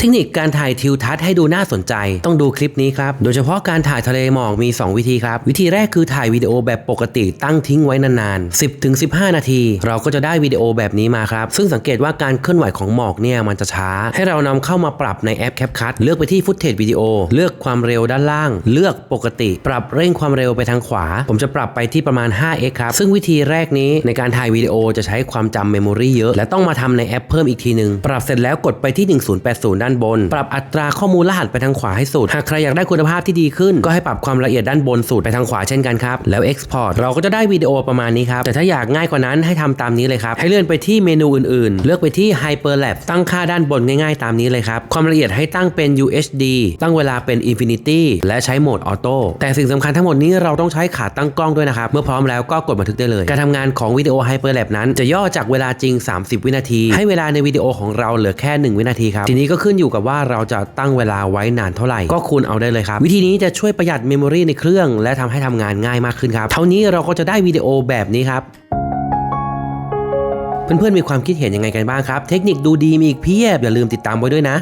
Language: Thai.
เทคนิคการถ่ายทิวทัศน์ให้ดูน่าสนใจ ต้องดูคลิปนี้ครับ โดยเฉพาะการถ่ายทะเลหมอกมี 2 วิธีครับ วิธีแรกคือถ่ายวิดีโอแบบปกติตั้งทิ้งไว้นานๆ 10ถึง15 นาที เราก็จะได้วิดีโอแบบนี้มาครับ ซึ่งสังเกตว่าการเคลื่อนไหวของหมอกเนี่ยมันจะช้า ให้เรานำเข้ามาปรับในแอป CapCut เลือกไปที่ฟุตเทจวิดีโอ เลือกความเร็วด้านล่าง เลือกปกติ ปรับเร่งความเร็วไปทางขวา ผมจะปรับไปที่ประมาณ 5x ครับ ซึ่งวิธีแรกนี้ในการถ่ายวิดีโอจะใช้ความจำเมมโมรีเยอะ และต้องมาทำในแอปเพิ่มอีกทีหนึงปรับเสร็จแล้วกดไปที่ 1080ด้านบน ปรับอัตราข้อมูลรหัสไปทางขวาให้สุด หากใครอยากได้คุณภาพที่ดีขึ้น ก็ให้ปรับความละเอียดด้านบนสุดไปทางขวาเช่นกันครับ แล้ว Export เราก็จะได้วิดีโอประมาณนี้ครับ แต่ถ้าอยากง่ายกว่านั้นให้ทำตามนี้เลยครับ ให้เลื่อนไปที่เมนูอื่นๆ เลือกไปที่ Hyperlap ตั้งค่าด้านบนง่ายๆ ตามนี้เลยครับ ความละเอียดให้ตั้งเป็น UHD ตั้งเวลาเป็น Infinity และใช้โหมดออโต้แต่สิ่งสำคัญทั้งหมดนี้เราต้องใช้ขาตั้งกล้องด้วยนะครับเมื่อพร้อมแล้วก็กดบันทึกได้เลย การทำงานของวิดีโอ Hyperlap นั้น จะย่อจากเวลาจริง 30 วินาที ให้เวลาในวิดีโอของเราเหลือแค่ 1 วินาทีครับทีนี้ก็ขึ้นอยู่กับว่าเราจะตั้งเวลาไว้นานเท่าไหร่ ก็คูณเอาได้เลยครับ วิธีนี้จะช่วยประหยัดเมมโมรีในเครื่อง และทำให้ทำงานง่ายมากขึ้นครับ เท่านี้เราก็จะได้วิดีโอแบบนี้ครับเพื่อนๆมีความคิดเห็นยังไงกันบ้างครับ เทคนิคดูดีมีอีกเพียบอย่าลืมติดตามไว้ด้วยนะ